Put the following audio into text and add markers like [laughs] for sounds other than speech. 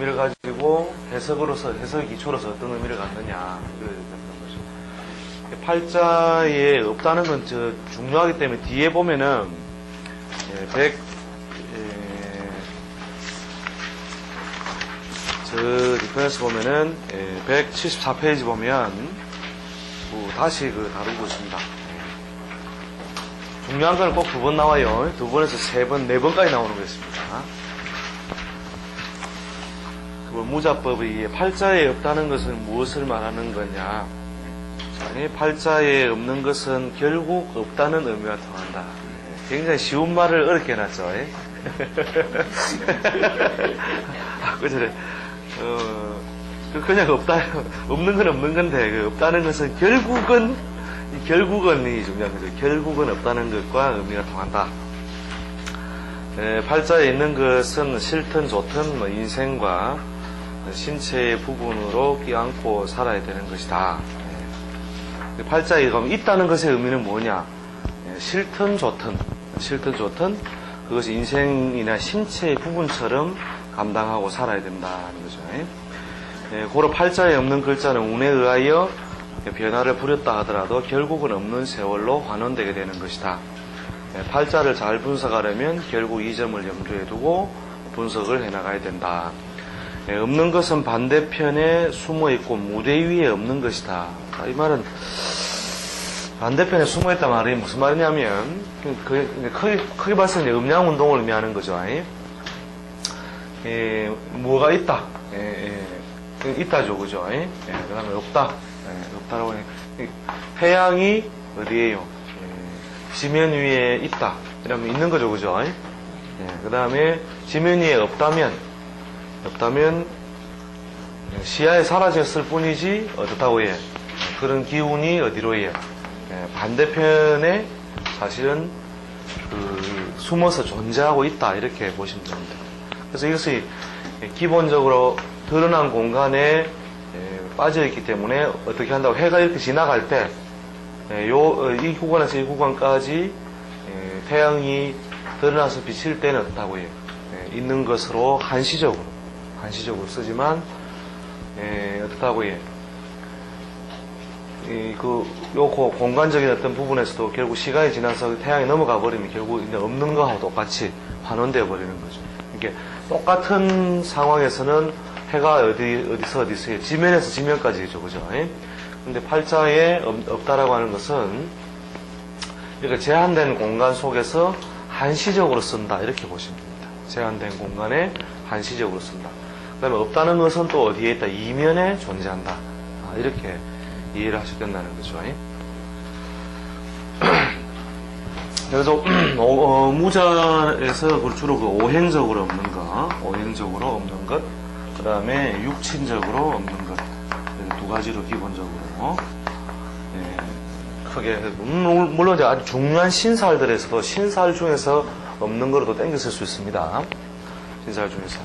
의미를 가지고 해석으로서 해석 기초로서 어떤 의미를 갖느냐 거죠. 팔자에 없다는 건 저 중요하기 때문에 뒤에 보면은 예, 100 예, 저 리퍼런스 보면은 예, 174페이지 보면 뭐 다시 그 다루고 있습니다. 예. 중요한 건 꼭 두 번 나와요. 두 번에서 세 번, 네 번까지 나오는 거였습니다. 그 무자법의 팔자에 없다는 것은 무엇을 말하는 거냐? 자, 이 팔자에 없는 것은 결국 없다는 의미가 통한다. 네, 굉장히 쉬운 말을 어렵게 해놨죠. 예? [laughs] 아, 그전에 어, 그 그냥 없다, 없는 건 없는 건데, 그 없다는 것은 결국은, 이 결국은이 중요한 거죠. 결국은 없다는 것과 의미가 통한다. 에, 팔자에 있는 것은 싫든 좋든 뭐 인생과 신체의 부분으로 끼안고 살아야 되는 것이다. 예. 팔자에 그럼 있다는 것의 의미는 뭐냐? 예, 싫든 좋든, 싫든 좋든 그것이 인생이나 신체의 부분처럼 감당하고 살아야 된다는 거죠. 예, 고로 팔자에 없는 글자는 운에 의하여 변화를 부렸다 하더라도 결국은 없는 세월로 환원되게 되는 것이다. 예, 팔자를 잘 분석하려면 결국 이 점을 염두에 두고 분석을 해나가야 된다. 예, 없는 것은 반대편에 숨어 있고 무대 위에 없는 것이다. 아, 이 말은 반대편에 숨어 있다 말이 무슨 말이냐면 그, 그, 크게, 크게 봤을 때 음양 운동을 의미하는 거죠. 예, 예, 뭐가 있다. 예, 예, 그 있다죠, 그죠? 예, 예, 그 다음에 없다. 예, 없다라고 해. 이 태양이 어디에요? 예, 지면 위에 있다. 이러면 있는 거죠, 그죠? 예, 그 다음에 지면 위에 없다면 없다면 시야에 사라졌을 뿐이지 어떻다고 해 그런 기운이 어디로 해 예, 반대편에 사실은 그 숨어서 존재하고 있다 이렇게 보시면 됩니다. 그래서 이것이 기본적으로 드러난 공간에 예, 빠져 있기 때문에 어떻게 한다고 해가 이렇게 지나갈 때 예, 요, 어, 이 구간에서 이 구간까지 예, 태양이 드러나서 비칠 때는 어떻다고 해요? 예, 있는 것으로 한시적으로 한시적으로 쓰지만 예, 어떻다고 해? 이, 그, 요, 고- 공간적인 어떤 부분에서도 결국 시간이 지나서 태양이 넘어가 버리면 결국 이제 없는 거하고 똑같이 환원되어 버리는 거죠. 이게 똑같은 상황에서는 해가 어디, 어디서 어디서 지면에서 지면까지죠. 그죠? 예? 근데 팔자에 없- 없다라고 하는 것은 이렇게 제한된 공간 속에서 한시적으로 쓴다. 이렇게 보시면 됩니다. 제한된 공간에 한시적으로 쓴다. 그 다음에 없다는 것은 또 어디에 있다? 이면에 존재한다. 아, 이렇게 이해를 하셔야 된다는 거죠. 예? [clears throat] 그래서 [clears throat] 어, 어, 무자에서 그 주로 그 오행적으로 없는 것, 오행적으로 없는 것, 그 다음에 육친적으로 없는 것, 두 가지로 기본적으로 예, 크게 물- 물론 이제 아주 중요한 신살들에서도 신살 중에서 없는 거로도 땡겼을 수 있습니다. 신살 중에서